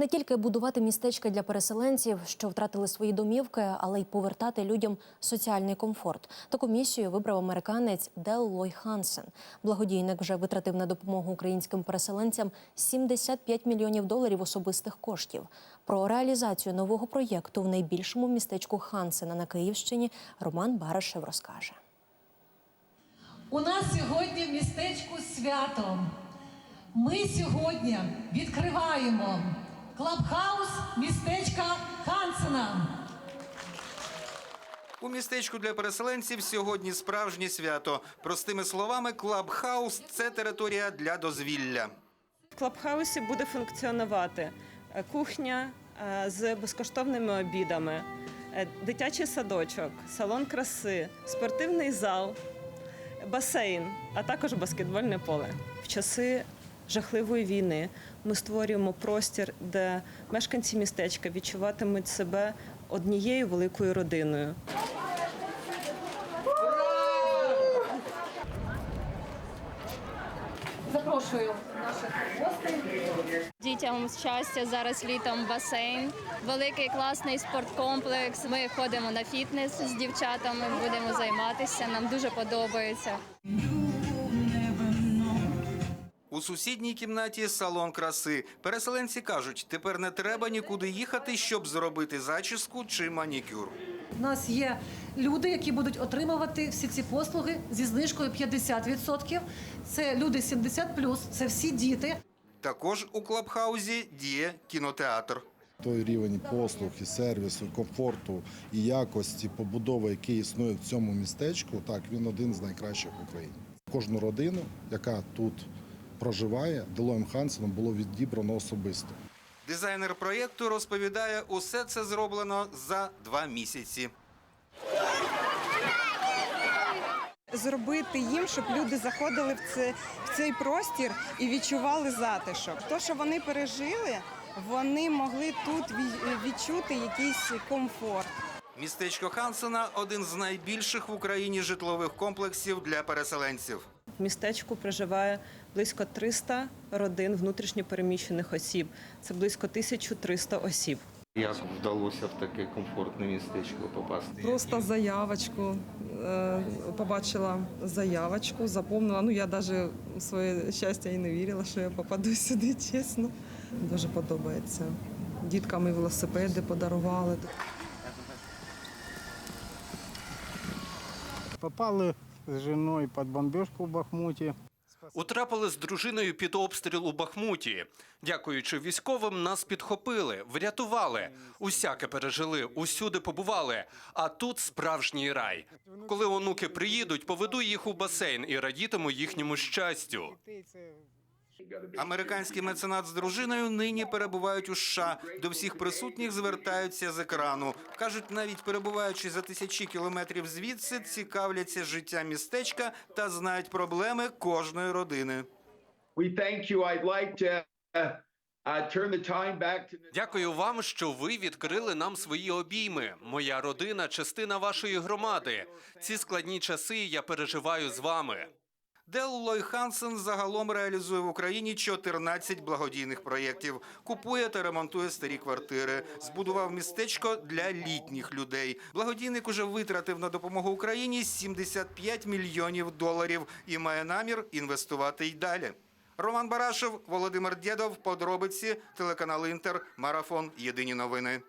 Не тільки будувати містечка для переселенців, що втратили свої домівки, але й повертати людям соціальний комфорт. Таку місію вибрав американець Дел Лой Хансен. Благодійник вже витратив на допомогу українським переселенцям 75 мільйонів доларів особистих коштів. Про реалізацію нового проєкту в найбільшому містечку Хансена на Київщині Роман Барашев розкаже. У нас сьогодні в містечку свято. Ми сьогодні відкриваємо клабхаус містечка Хансена. У містечку для переселенців сьогодні справжнє свято. Простими словами, клабхаус це територія для дозвілля. В клабхаусі буде функціонувати е, кухня е, з безкоштовними обідами, е, дитячий садочок, салон краси, спортивний зал, басейн, а також баскетбольне поле. В часи жахливої війни ми створюємо простір, де мешканці містечка відчуватимуть себе однією великою родиною. Запрошую наших гостей. Дітям щастя зараз літом басейн, великий класний спорткомплекс. Ми ходимо на фітнес з дівчатами, будемо займатися. Нам дуже подобається. У сусідній кімнаті салон краси. Переселенці кажуть, тепер не треба нікуди їхати, щоб зробити зачіску чи манікюр. У нас є люди, які будуть отримувати всі ці послуги зі знижкою 50%. Це люди 70+, це всі діти. Також у клабхаузі діє кінотеатр. Той рівень послуг і сервісу, і комфорту і якості побудови, який існує в цьому містечку, так він один з найкращих в Україні. Кожну родину, яка тут проживає, Делоєм Хансеном було відібрано особисто. Дизайнер проєкту розповідає, усе це зроблено за два місяці. зробити їм, щоб люди заходили в, це, в цей простір і відчували затишок. То, що вони пережили, вони могли тут відчути якийсь комфорт. Містечко Хансена один з найбільших в Україні житлових комплексів для переселенців. В містечку проживає близько 300 родин внутрішньопереміщених осіб. Це близько 1300 осіб. Як вдалося в таке комфортне містечко попасти? Просто заявочку. е, Побачила заявочку, заповнила. Ну, я навіть у своє щастя і не вірила, що я попаду сюди, чесно. Дуже подобається. Діткам і велосипеди подарували. Попали з жіною під бомбіжку в Бахмуті. Утрапили з дружиною під обстріл у Бахмуті. Дякуючи військовим, нас підхопили, врятували. Усяке пережили, усюди побували. А тут справжній рай. Коли онуки приїдуть, поведу їх у басейн і радітиму їхньому щастю. Американський меценат з дружиною нині перебувають у США. До всіх присутніх звертаються з екрану. Кажуть, навіть перебуваючи за тисячі кілометрів звідси, цікавляться життя містечка та знають проблеми кожної родини. Uh, uh, Дякую вам, що ви відкрили нам свої обійми. Моя родина частина вашої громади. Ці складні часи я переживаю з вами. Дел Лой Хансен загалом реалізує в Україні 14 благодійних проєктів. Купує та ремонтує старі квартири. Збудував містечко для літніх людей. Благодійник уже витратив на допомогу Україні 75 мільйонів доларів і має намір інвестувати й далі. Роман Барашев, Володимир Дєдов, подробиці, телеканал Інтер, марафон. Єдині новини.